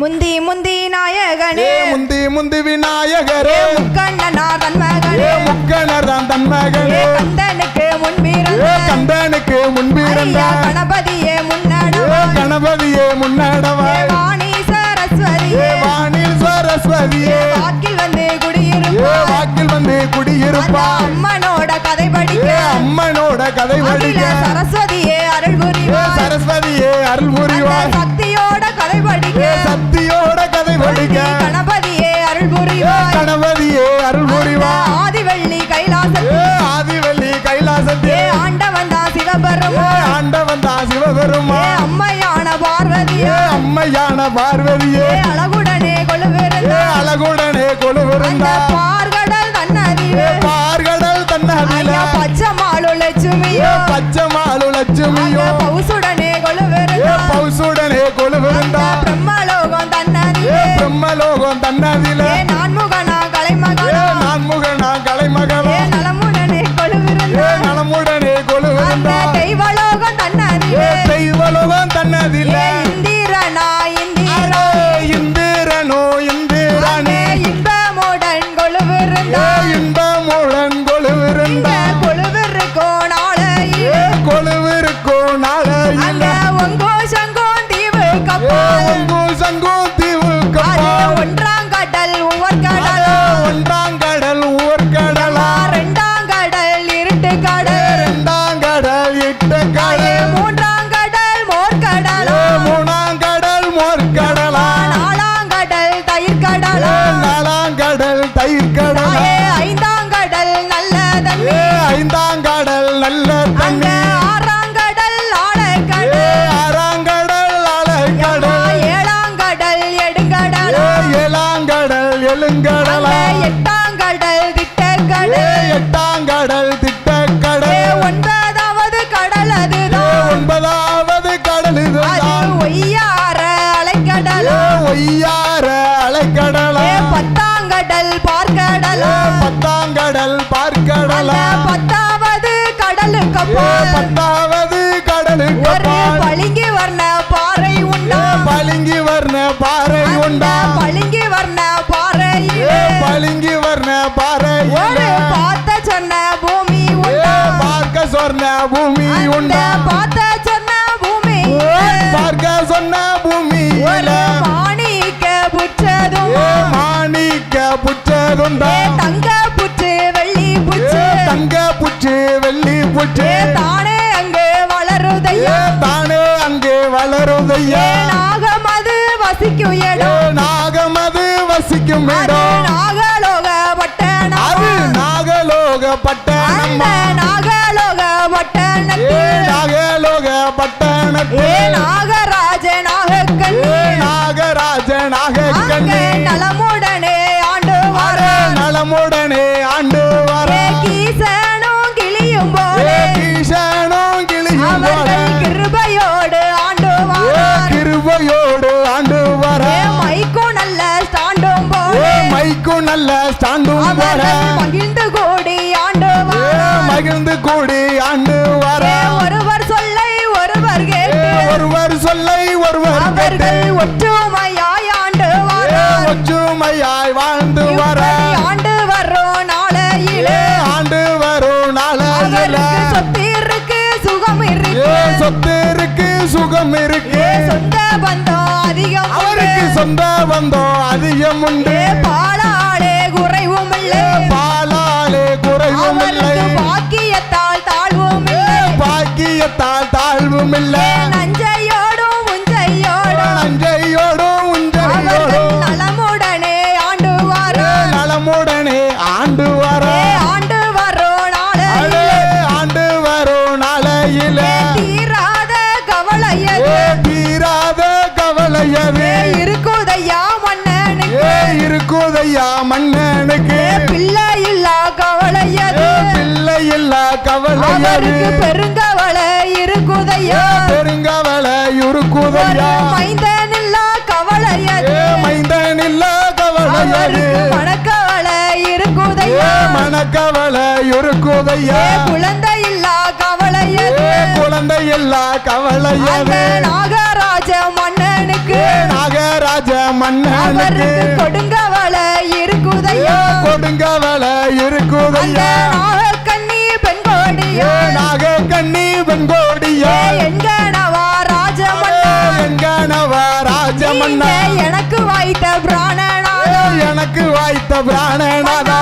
முந்தி முந்தி நாயகனே. முந்தி முந்தி விநாயகரே. முக்கண்ணனாதன் ஏ மகனே. முக்கணர் தான் தன் மகனே கந்தனுக்கு ஏ முன்பிருந்த கந்தனுக்கு முன்பிருந்த ஐயா கணபதியே முன்னடவா கணபதியே முன்னடவாய். வாணி சரஸ்வதியே வானில் சரஸ்வதியே வாக்கில் வந்து வாக்கில் வந்து அந்த குடியிருப்பா அம்மனோட கதை படிக்க. அம்மனோட கதை படிக்க. சரஸ்வதியே அருள் ஏ புரிவாய் சரஸ்வதியே அருள் அந்த புரிவாய் சக்தியோட கதை படிக்க. ஏ சக்தியோட கதை படிக்க. கணபதியே அருள் கணபதியே அருள் புரிவாய் ஆதிவள்ளி கைலாசத்தில். ஏ ஆதிவள்ளி கைலாசத்தே ஆண்டவன் தான் ஏ சிவபெருமான் ஆண்டவன் தான் அம்மையான பார்வதியே. அம்மையான பார்வதியே. ஏ கொழுவிருந்தா பார்கடல் தன்னறிவே. ஏ பார்கடல் தன்னதில ஐயா பச்சை மாலு ஏ லட்சுமியோ பச்சை மாலு லட்சுமியோ ஏ கொழுவிருந்த பௌசுடனே அந்த கொழுவிருந்தா பிரம்மலோகம் ஏ தன்னறிவே. பிரம்மலோகம் தன்னதில எழுங்கடலா எட்டாம் கடல் ஏ திட்டக்கடல். எட்டாம் கடல் திட்ட ஏ கடல் ஒன்பதாவது கடல் அதுதான். ஒன்பதாவது கடல் இதுதான். ஒய்யார அலைக்கடல். ஒய்யார அலைக்கடலா. ஏ பத்தாம் கடல் பார்க்கடல். ஏ பத்தாம் கடல் அந்த பார்க்கடலா பத்தாவது கடலுக்கு பத்தாவது கடலுக்கு பளிங்கு வர்ண பாறை உண்டா. பளிங்கி வர்ண பாறை உண்டா. பளிங்கு பளிங்கி வர்ண பாறை ஒரு பார்த்த சொன்ன பூமி உண்டா? பார்க்க சொன்ன பூமி உண்டா? பார்த்த ஸ்டாண்டும் வர. மகிழ்ந்து கூடி ஆண்டு மகிழ்ந்து கூடி ஆண்டு வர. ஒருவர் சொல்லை ஒருவர் கேட்டு. ஒருவர் சொல்லை ஒருவர் கேட்டு. ஒற்றுமையாய் ஆண்டு வர ஒற்றுமையாய் வாழ்ந்து வர. ஆண்டு வரும் நாளையிலே. ஆண்டு வரும் நாளையில. சொத்து இருக்கு சுகம் இருக்கு. சொத்து இருக்கு சுகம் இருக்கு. சொந்த பந்தம் அதிகம் அவருக்கு. சொந்த பந்தம் அதிகம் உண்டு. ஏ குறைவும் இல்லை மனக்கவலை இருக்குதையா குழந்தை இல்லா கவலையது? ஏ குழந்தை இல்லா அந்த கவலையது நாகராஜ மன்னனுக்கு நாகராஜ அவருக்கு கொடுங்கவள இருக்குதையா? கொடுங்கவள இருக்குதையா? நாகக்கண்ணி பெண் கோடியா நாக கண்ணி வெங்கோடியா எங்கனவா ராஜமன்னா எங்கனவா ராஜமன்னா நீங்க எனக்கு வாய்த்த பிராணனாதா? எனக்கு வாய்த்த பிராணநாதா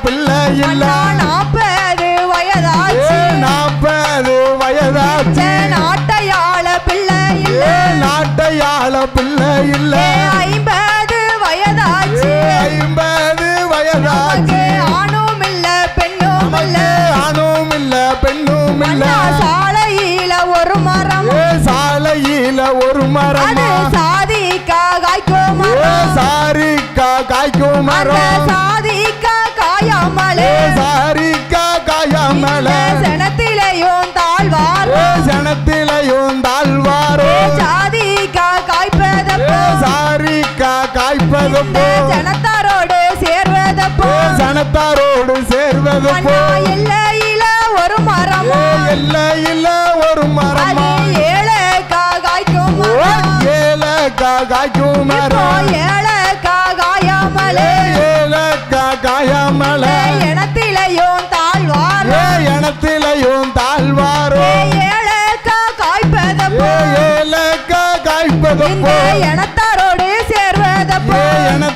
பிள்ளை இல்ல. நாற்பது வயதாச்சு. நாற்பது வயதாச்சு. நாட்டையாள பிள்ளை இல்ல. நாட்டையாள பிள்ளை இல்ல. ஐம்பது வயதாச்சு. ஐம்பது வயதாச்சு. ஆணும் இல்ல பெண்ணும் இல்ல. ஆணும் இல்ல பெண்ணும் இல்ல. சாலையில ஒரு மரம். சாலையில ஒரு மரமா? சாதிக்கா காய்க்கும் சாரிக்கா காய்க்கும் மரம். காய்ப்பது இந்த போ ஜனத்தாரோடு சேர்வதப்போ. ஏ சனத்தாரோடு சேர்வது போ அண்ணா எல்லையில ஒரு மரம்? எல்லையில ஒரு மரமா? ஏழைக்கா காய்க்கும். ஏலக்கா காய்க்கும் மரம். ஏழைக்கா காயாமலே ஏலக்கா காயாமல இனத்திலையும் தாழ்வார். ஏ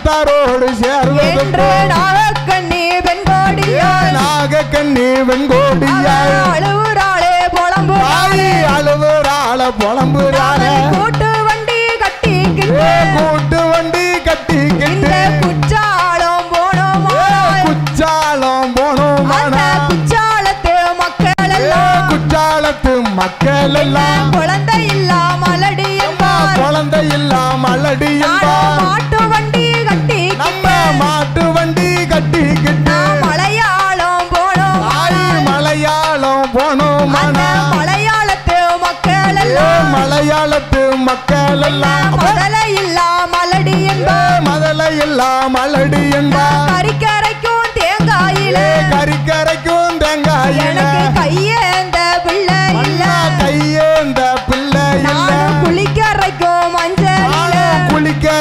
ஏ இனத்தாரோடு சேர்வது நாகக்கண்ணி ஏ பெண்கோடியா நாகக்கண்ணி வெங்கோடியாய்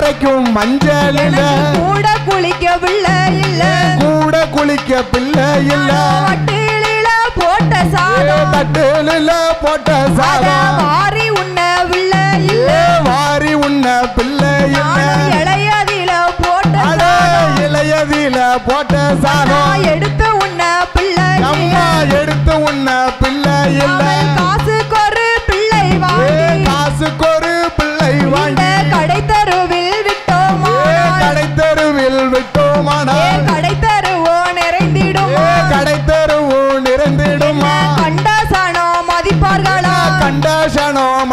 குளிக்கரைக்கும் மஞ்சள் கூட குளிக்க பிள்ளை இல்ல. கூட குளிக்க பிள்ளை இல்ல வட்டிலில போட்ட சாதம். தட்டுல போட்ட சாதம். வாரி உண்ண பிள்ளை இல்ல வாரி உண்ண பிள்ளை இல்ல இளையதில போட்ட இளையதில போட்ட சாதம். எடுத்து உண்ண பிள்ளை அம்மா எடுத்து உண்ண பிள்ளை இல்ல காசுக்கு ஒரு பிள்ளை வாங்கி. காசுக்கு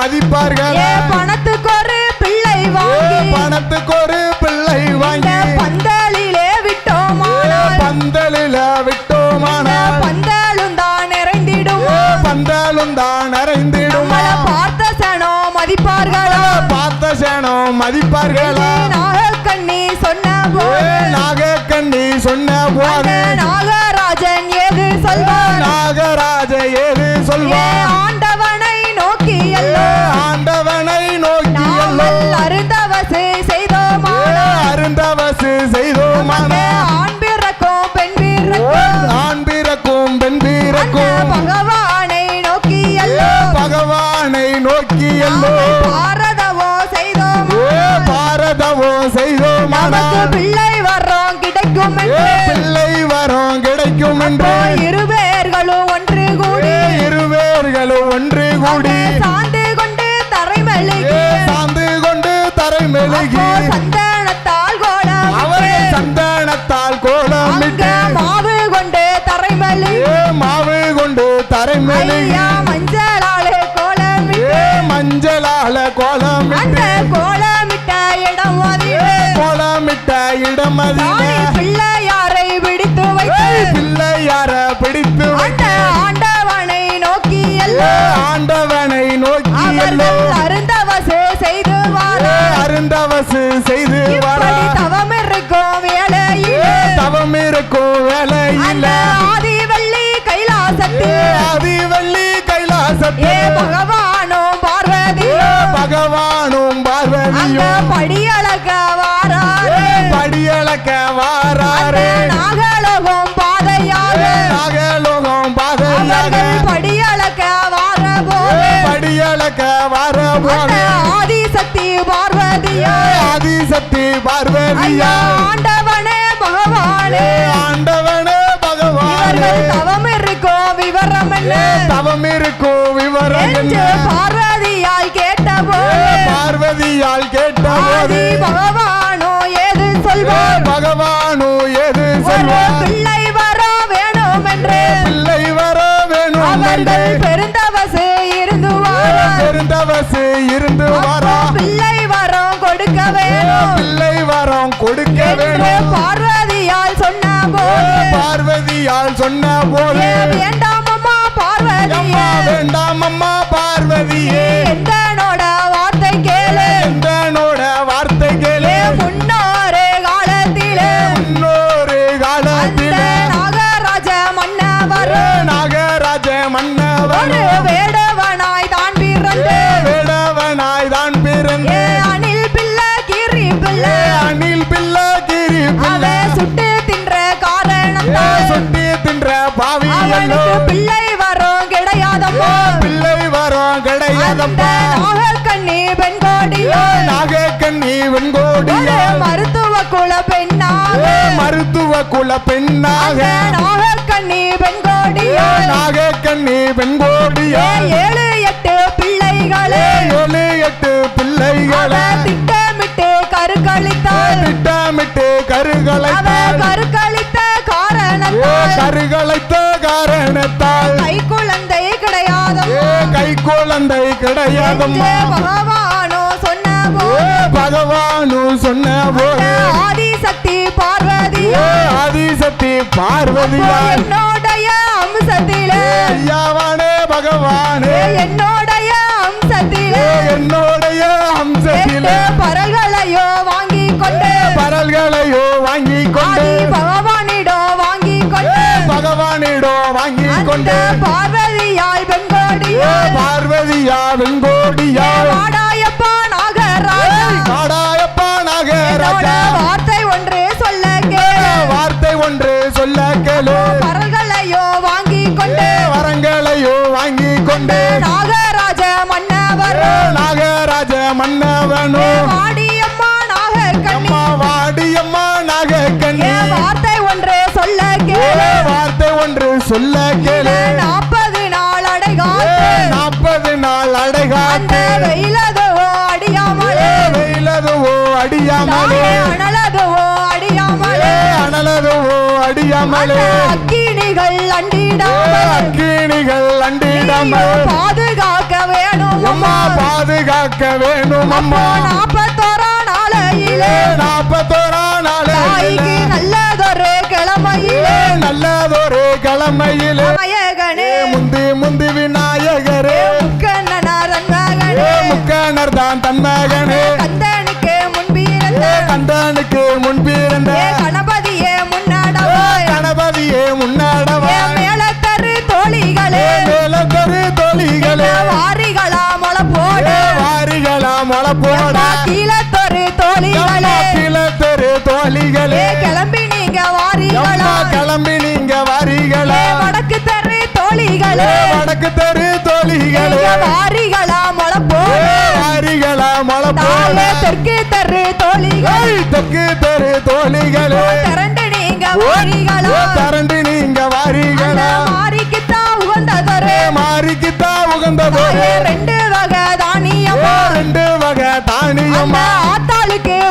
மதிப்பார்களா. பணத்துக்கு ஒரு பிள்ளை வாங்கி பணத்துக்கு ஒரு பிள்ளை வாங்கி. பந்தலிலே ஏ, விட்டோமானால் பந்தலில விட்டோமானால். பந்தலும் தான் நிறைந்திடும். பந்தலும் தான் நிறைந்திடுமா. பார்த்த சனம் மதிப்பார்களா? பார்த்த சேனோ மதிப்பார்களா? நாகக்கண்ணி சொன்ன போது நாகக்கண்ணி சொன்ன போது. நாகராஜன் ஏது சொல்வார்? நாகராஜ ஏது ஏ சொல்வார்? இடம் ஆதிசக்தி பார்வதியா. ஆதிசக்தி பார்வதியா. ஆண்டவனே பகவானே. ஆண்டவனே பகவானே. தவம் இருக்கும் விவரம் என்ன? தவம் இருக்கும் விவரம் என்ன? பார்வதியாய் கேட்டபோது பார்வதியால் கேட்ட போது ஆதி பகவானோ ஏது சொல்வார்? பகவானு எது ஒரு சொல்வார்? பிள்ளை வர வேணும் என்று பிள்ளை வர வேணும் என்று பெருந்தவசு இருந்து அப்போ வரா. பிள்ளை வரம் கொடுக்க வேணும். பிள்ளை வரம் கொடுக்க வேணும். பார்வதியால் சொன்ன போது பார்வதியால் சொன்ன போது ஏ வேண்டாமம்மா பார்வதியே. அம்மா வேண்டாம் அம்மா பார்வதியே. எந்தனோட குல பெண்ணாக. நாகக்கண்ணி பெண்கோடியோ. நாகக்கண்ணி வெண்கோடியா ஏ ஏழு எட்டு பிள்ளைகளே? ஏழு எட்டு பிள்ளைகளை? திட்டமிட்டு கருக்களித்தாள் திட்டமிட்டு கருகளை கருக்களித்த காரணத்தால். கருகளைத்த காரணத்தால்? கை குழந்தை கிடையாதம்மா ஏ கை குழந்தை கிடையாதம்மா பகவானோ சொன்ன பகவானு சொன்ன போது ஏ ஆதிசக்தி பார்வதியார் என்னுடைய அம்சத்திலே. ஐயாவானே பகவானே. என்னுடைய அம்சத்திலே. என்னுடைய அம்சத்திலே. பரல்களையோ வாங்கி கொண்டு பரல்களையோ வாங்கி கொண்டு ஆதி பகவானிடம் வாங்கி கொண்டு பகவானிடோ வாங்கி கொண்டு பார்வதியால் ஏ பெண்கோடியால் பார்வதியா வெண்கோடியால் வாடாயப்பா நாகராஜா. காடாயப்பா நாகராஜா. வார்த்தை கொண்டு நாகராஜ மன்னவர். நாகராஜ மன்னவனோ. வாடியம்மா நாகக்கண்ணி. அம்மா வாடியம்மா நாகக்கண்ணி. வார்த்தை ஒன்று சொல்ல கேளு. வார்த்தை ஒன்று சொல்ல கேளு. நாற்பது நாள் அடைகாத்து. நாற்பது நாள் அடைகாத்து. வெயிலதுவோ அடியாமலே. வெயிலதுவோ அடியாமலே. அனலதுவோ அடியாமலே. அனலதுவோ அடியாமலே. அக்கினிகள் அண்டிடாமல். நீயும் அண்டிடாமல் பாதுகாக்க வேணும் அம்மா. பாதுகாக்க வேணும் அம்மா நாற்பத்தோரா நாளையிலே. நாற்பத்தோரா நாளே தாய்க்கு நல்லதொரு கிழமையிலே. நல்லதொரு கிழமையிலே. நாயகனே முந்தி முந்தி விநாயகரே. கண்ணனாரன் மகனே ஏ முக்கணர் தான் தன் மகனே கந்தனுக்கு முன்பிருந்த கந்தனுக்கு முன்பிருந்த போட கீழத்தொரு தோழிகளே. கிளத்தொரு தோழிகளே. ஏ கிளம்பி நீங்க வாரிகளா கிளம்பி நீங்க வாரிகளா? ஏ வடக்கு தரு தோழிகளே. வடக்கு தெரு தோழிகளே. நீங்க வாரிகளா மொள போடு வாரிகளா மொள தாயே போட தெற்கு தரு தோழிகள். தெற்கு தெரு தோழிகளே. திரண்டு நீங்க வாரிகளா? தரண்டு நீங்க அந்த வாரிகளா? மாரிக்குத்தான் உகந்ததொரு. மாறிக்குத்தான் உகந்ததோ தானியம்மா ஆத்தாளுக்கு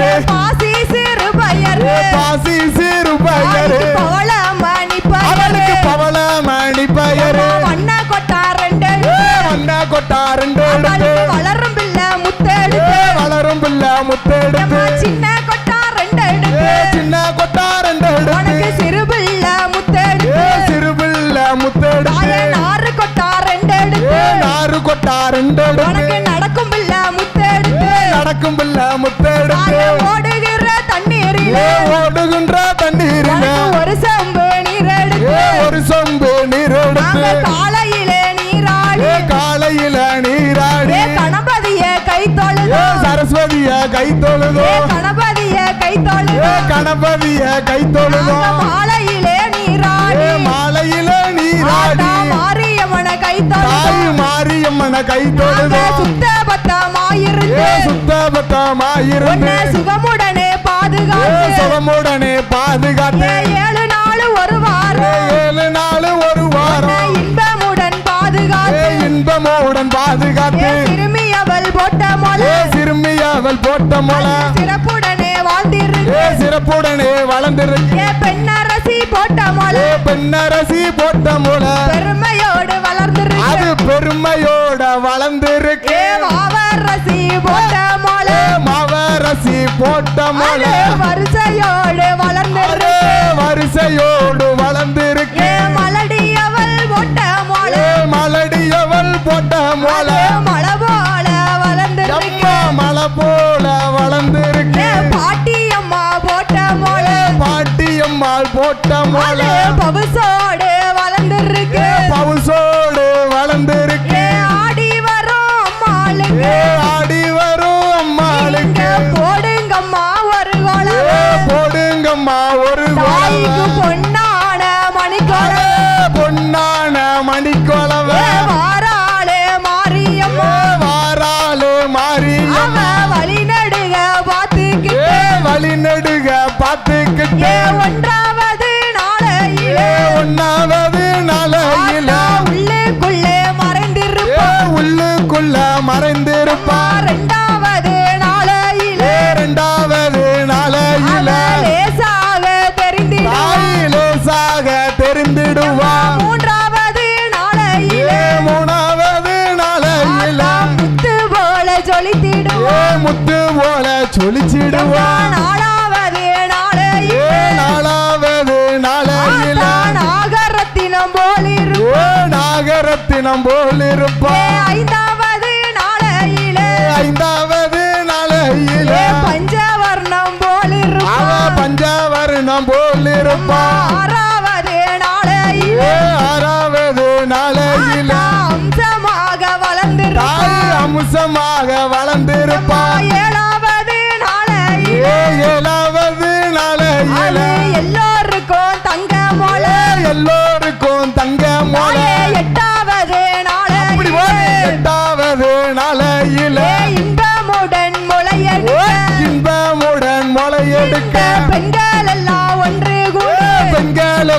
பயரு பாசி சிறு பயரு பாசி சிறு பயரு பவள மணி பயரு. பவள மணி பயரு. மண்ணா கொட்டா ரெண்டு மண்ணா கொட்டா ரெண்டு வளரும் பிள்ளை முத்தெடுத்து வளரும் பிள்ளை முத்தெடுத்து சின்ன கொட்டா ரெண்டு எடுத்து சின்ன கொட்டா ரெண்டு எடுத்து உனக்கு சிறு தண்ணீரிலே ஓடுகின்ற தண்ணீரில. உனக்கு ஒரு செம்பு நீர் எடுத்து ஒரு சொம்பு நீர் எடுத்து காலையிலே நீராடி. காலையில நீராடி. கணபதிய கை தொழுதோ. சரஸ்வதிய கை தொழுதோ. கணபதிய கை ஏ தொழுதோ கணபதிய கை தொழுதோ. நாங்க மாலையிலே நீராடி. மாலையில நீராடி. மாரியம்மன கை தொழுதோ. மாரியம்மன கை தொழுதோ. சுத்த பத்தமாயிருந்து சுத்த சுகமுடனே பாதுகாத்து. சுகமுடனே பாதுகாத்து? ஏழு நாள் ஒரு வாரம்? ஏழு நாள் ஒரு வாரம்? இன்பமுடன் பாதுகாத்து. இன்பமுடன் பாதுகாத்து? ஏ சிறுமி அவள் போட்ட மொழி? சிறுமி அவள் போட்ட முளை சிறப்புடனே வாழ்ந்திருக்கு? சிறப்புடனே வளர்ந்திருக்கு? பெண்ணரசி போட்ட மொழி? பெண்ணரசி போட்ட முளை பெருமையோடு வளர்ந்திருக்கு. அது பெருமையோட வளர்ந்திருக்கு. மவரசி போட்ட முளை வரிசையோடு அது வளர்ந்திருக்கு வரிசையோடு வளர்ந்திருக்கு. ஏ மலடி அவள் போட்ட ஏ மலடியவள் போட்ட முளை அது மலை போல அம்மா மலை போல வளர்ந்திருக்கு. ஏ பாட்டி மொழி. பாட்டியம்மாள் போட்ட முளை பவுசோடு Yeah.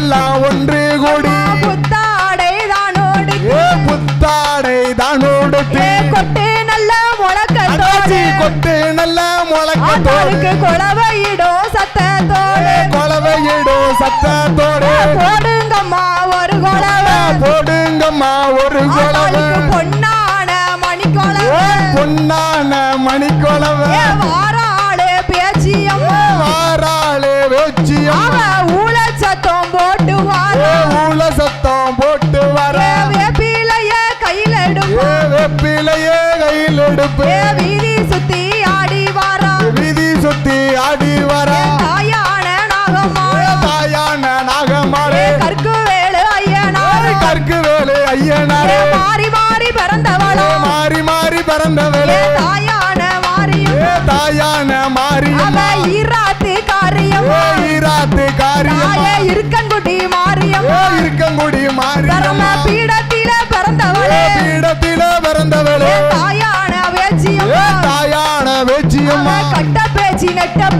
எல்லாம் ஒன்று கூடி. புத்தாடை தானோடு ஏ புத்தாடை தானோடுத்து ஏ கொட்டு நல்ல முழக்கத்தோடு. கொட்டு நல்ல முழக்கத்தோடு. குழவையிடும் சத்தத்தோடு. கையில்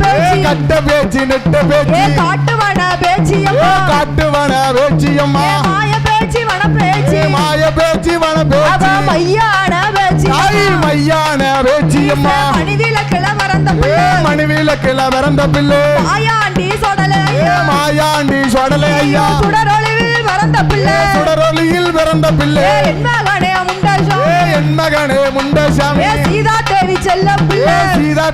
பேச்சி. கட்ட பேச்சு நெட்ட பேச்சு. காட்டுவன பேச்சியம்மா காட்டுவன வேச்சியம்மா ஏ மாய பேச்சி வன பேச்சி. மாய பேச்சு வன பேச்சு. மையான பேச்சி தாய் மையான வேச்சியம்மா மணிவிலக்கில மறந்த ஏ பிள்ளை. மணிவிலக்கில பிறந்த பிள்ளை. மாயாண்டி சொடல ஏ மாயாண்டி சொடலை ஐயா. சுடரொளிவில் மறந்த பிள்ளை. சுடரொலியில் பிறந்த பிள்ளை.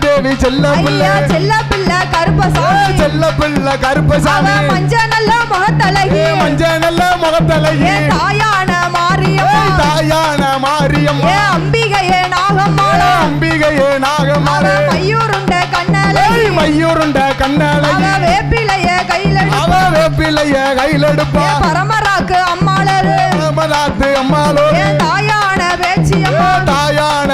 தேவி செல்ல பிள்ளை ஐயா செல்ல பிள்ளை ஏ கருப்பசாமி. செல்ல பிள்ளை கருப்பசாமி. அவ மஞ்ச நல்ல முகத்தழகி. மஞ்ச நல்ல முகத்தலையே ஏ தாயான மாரியம்மா. தாயான மாரியம்மா. அம்பிகையே நாகம்மாளா. அம்பிகையே நாகமாலே மையூருண்ட ஏய் மையூருண்ட கண்ணழகி. வேப்பிலைய கையில அவ வேப்பிலைய கையில் எடுப்பா பரமராக்கு அம்மாளரு. ராமநாத்து அம்மாளோடு. ஏ தாயான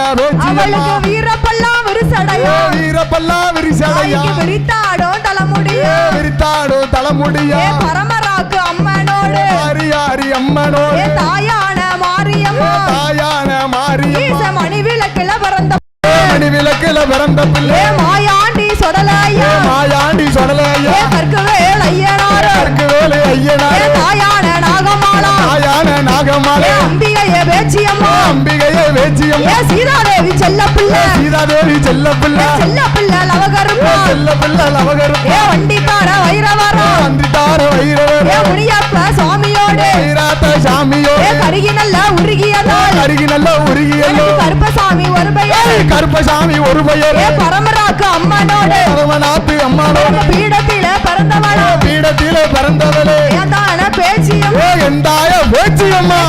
அவளுக்கு வீரப்பல்லாம் விரிசடையா வீரப்பல்லா விரிசடையா? தாய்க்கு விரித்தாடும் தலைமுடிய? ஏ விரித்தாடும் தலைமுடியா? பரமராக்கு அம்மனோடு. ஆரியாரி அம்மனோடு. ஏ தாயான மாரியம்மா. தாயான மாரியம்மா. ஈச மணி விளக்குல பிறந்த மணி விளக்குல பிறந்த பிள்ளை. மாயாண்டி சொடலையா? மாயாண்டி பேச்சியம்மா அம்பிகையே வேச்சியம்மா. ஏ சீதாதேவி செல்ல பிள்ளை சீதாதேவி செல்ல பிள்ளை செல்ல பிள்ளை செல்ல ஏ வண்டிக்கார வைரவரா. வந்திட்டார ஏ வைரவே முனியப்ப சுவாமியோடு வைராத்த சாமியோ ஏ கருகி நல்ல உருகியதால் நல்ல கருப்பசாமி ஒரு ஏய், கருப்பசாமி ஒரு பெயர் ஏ பரமராக்கு அம்மனோடு. பரமநாத்து அம்மானோடு. பீடத்தில பிறந்தவளா. பீடத்திலே பிறந்தவளே. ஏதான பேச்சியம் ஏ எந்தாய பேச்சியம்மா.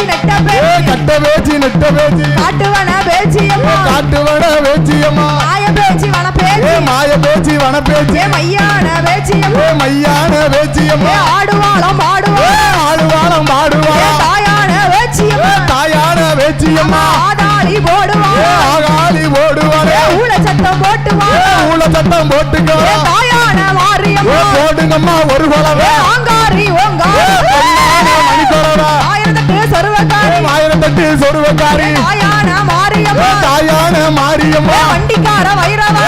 பேச்சு நெட்ட பேச்சு. கட்ட பேச்சி நெட்ட பேச்சி. காட்டுவன பேச்சியம்மா காட்டுவன பேச்சியம்மா மாய பேச்சு வன ஏ பேச்சு மாய பேச்சி வன பேச்சி. ஏ மையான பேச்சியம்மா மையான பேச்சியம்மா ஆடுவாளம் பாடுவாள் ஆடுவாளம் ஏ பாடுவாளா தாயான பேச்சியம்மா தாயான பேச்சியம்மா ஆதாளி ஏ போடுவாள் ஆகாளி ஓடுவாளே ஏ ஊழ சத்தம் போட்டுவாள்? ஊழ சட்டம் போட்டுக்கோ. தாயான மாரியம்மா போடுங்கம்மா ஒரு குலவே ஆங்காரி ஓங்காரி. ஆயிரம் தட்டு சொருவக்காரி தாயான மாரியம்மா. தாயான மாரியம்மா. வண்டிக்கார வைரவ.